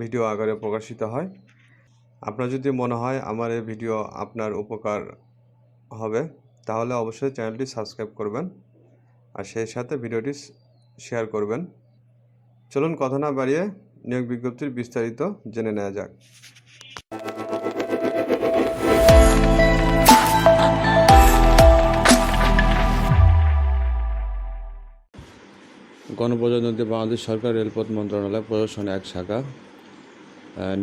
Video আকারে প্রকাশিত হয়। আপনার যদি মনে হয় আমার এই ভিডিও আপনার উপকার হবে, তাহলে অবশ্যই চ্যানেলটি সাবস্ক্রাইব করবেন আর সেই সাথে ভিডিওটি শেয়ার করবেন। চলুন কথা না বাড়িয়ে নিয়োগ বিজ্ঞপ্তির বিস্তারিত জেনে নেওয়া যাক। গণপ্রজাতন্ত্রী বাংলাদেশ সরকার রেলপথ মন্ত্রণালয় প্রশাসন এক শাখা।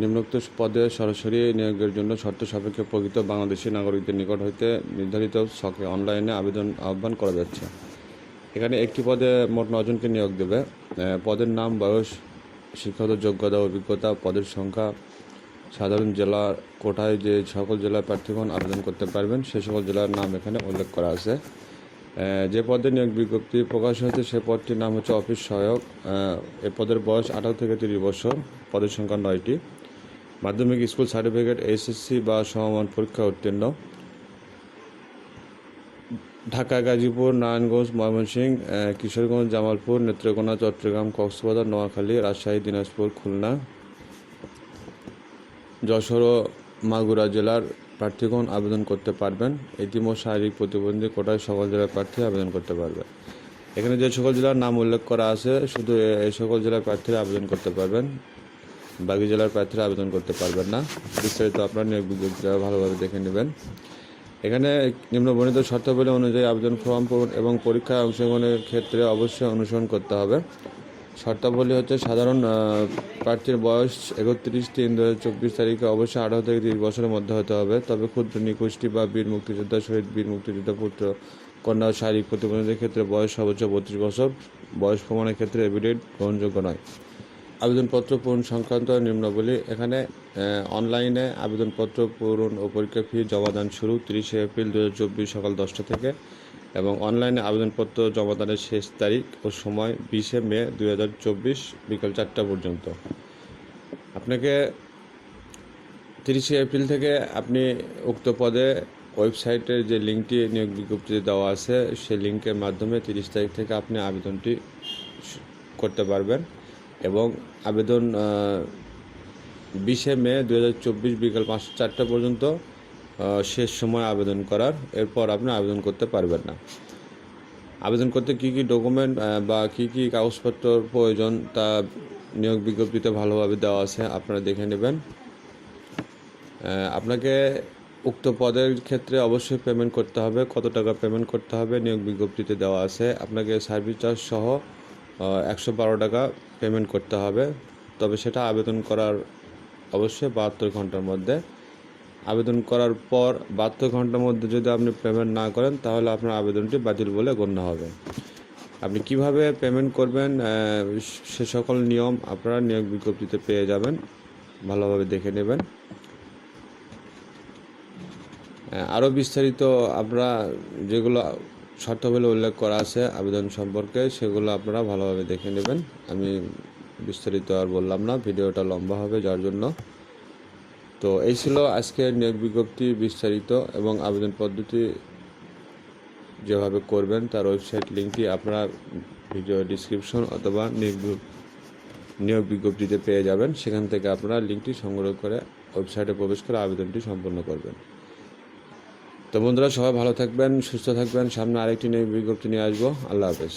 নিম্নোক্ত পদে সরাসরি নিয়োগের জন্য শর্ত সাপেক্ষে প্রকৃত বাংলাদেশি নাগরিকদের নিকট হইতে নির্ধারিত ছকে অনলাইনে আবেদন আহ্বান করা যাচ্ছে। এখানে একটি পদে মোট নজনকে নিয়োগ দেবে। পদের নাম, বয়স, শিক্ষাগত যোগ্যতা, অভিজ্ঞতা, পদের সংখ্যা, সাধারণ জেলা কোটায় যে সকল জেলার প্রার্থীগণ আবেদন করতে পারবেন, সে সকল জেলার নাম এখানে উল্লেখ করা আছে। যে পদে নিয়োগ বিজ্ঞপ্তি প্রকাশ হয়েছে, সে পদটির নাম হচ্ছে অফিস সহায়ক। এ পদের বয়স আঠারো থেকে তিরিশ বছর, পদের সংখ্যা নয়টি। মাধ্যমিক স্কুল সার্টিফিকেট এসএসসি বা সমমান পরীক্ষা উত্তীর্ণ। ঢাকা, গাজীপুর, নারায়ণগঞ্জ, ময়মনসিংহ কিশোরগঞ্জ, জামালপুর, নেত্রকোনা, চট্টগ্রাম, কক্সবাজার, নোয়াখালী, রাজশাহী, দিনাজপুর, খুলনা। যশোর মাগুরা জেলার প্রার্থীগণ আবেদন করতে পারবেন। এতিম শারীরিক প্রতিবন্ধী কোটায় সকল জেলার প্রার্থী আবেদন করতে পারবে। এখানে যে সকল জেলার নাম উল্লেখ করা আছে, শুধু এই সকল জেলার প্রার্থীরা আবেদন করতে পারবেন। বাকি জেলার প্রার্থীরা আবেদন করতে পারবেন না। বিস্তারিত আপনার নিয়োগ ভালোভাবে দেখে নেবেন। এখানে নিম্নবর্ণিত শর্তাবলী অনুযায়ী আবেদন ফর্ম পূরণ এবং পরীক্ষায় অংশগ্রহণের ক্ষেত্রে অবশ্যই অনুসরণ করতে হবে। শর্তাবলী হচ্ছে সাধারণ প্রার্থীর বয়স একত্রিশ তিন দু হাজার চব্বিশ তারিখে অবশ্যই আঠারো থেকে তিরিশ বছরের মধ্যে হতে হবে। তবে ক্ষুদ্র নিকুষ্টি বা বীর মুক্তিযোদ্ধা শহীদ বীর মুক্তিযোদ্ধা পুত্র, কন্যা, শারীরিক প্রতিবন্ধীদের ক্ষেত্রে বয়স সর্বোচ্চ বত্রিশ বছর। বয়স প্রমাণের ক্ষেত্রে এভিডেন্ট গ্রহণযোগ্য নয়। আবেদনপত্র পূরণ সংক্রান্ত নিম্নবলী এখানে অনলাইনে আবেদনপত্র পূরণ ও পরীক্ষা ফি জমাদান শুরু তিরিশে এপ্রিল দু হাজার চব্বিশ সকাল দশটা থেকে। এবং অনলাইনে আবেদনপত্র জমাদানের শেষ তারিখ ও সময় বিশে মে দুই হাজার চব্বিশ বিকাল চারটা পর্যন্ত। আপনাকে তিরিশে এপ্রিল থেকে আপনি উক্ত পদে ওয়েবসাইটের যে লিঙ্কটি নিয়োগ বিজ্ঞপ্তিতে দেওয়া আছে, সেই লিঙ্কের মাধ্যমে তিরিশ তারিখ থেকে আপনি আবেদনটি করতে পারবেন এবং আবেদন বিশে মে দু হাজার চব্বিশ বিকাল পাঁচ চারটা পর্যন্ত শেষ সময় আবেদন করার, এরপর আপনি আবেদন করতে পারবেন না। আবেদন করতে কি কি ডকুমেন্ট বা কি কি কাগজপত্র প্রয়োজন তা নিয়োগ বিজ্ঞপ্তিতে ভালোভাবে দেওয়া আছে, আপনারা দেখে নেবেন। আপনাকে উক্ত পদের ক্ষেত্রে অবশ্যই পেমেন্ট করতে হবে, কত টাকা পেমেন্ট করতে হবে নিয়োগ বিজ্ঞপ্তিতে দেওয়া আছে। আপনাকে সার্ভিস চার্জ সহ একশো বারো টাকা পেমেন্ট করতে হবে, তবে সেটা আবেদন করার অবশ্যই বাহাত্তর ঘণ্টার মধ্যে। আবেদন করার পর বাহাত্তর ঘণ্টার মধ্যে যদি আপনি পেমেন্ট না করেন, তাহলে আপনার আবেদনটি বাতিল বলে গণ্য হবে। আপনি কীভাবে পেমেন্ট করবেন সে সকল নিয়ম আপনারা নিয়োগ বিজ্ঞপ্তিতে পেয়ে যাবেন। ভালোভাবে দেখে নেবেন। আরও বিস্তারিত আপনারা যেগুলো শর্তাবলী উল্লেখ করা আছে আবেদন সম্পর্কে, সেগুলো আপনারা ভালোভাবে দেখে নেবেন। আমি বিস্তারিত আর বললাম না, ভিডিওটা লম্বা হবে যার জন্য। তো এই ছিল আজকের নিয়োগ বিজ্ঞপ্তি বিস্তারিত এবং আবেদন পদ্ধতি যেভাবে করবেন তার ওয়েবসাইট লিঙ্কটি আপনারা ভিডিও ডিসক্রিপশন অথবা নিয়োগ নিয়োগ বিজ্ঞপ্তিতে পেয়ে যাবেন। সেখান থেকে আপনারা লিঙ্কটি সংগ্রহ করে ওয়েবসাইটে প্রবেশ করে আবেদনটি সম্পন্ন করবেন। তো বন্ধুরা, সবাই ভালো থাকবেন, সুস্থ থাকবেন। সামনে আরেকটি নিয়োগ বিজ্ঞপ্তি নিয়ে আসব। আল্লাহ হাফেজ।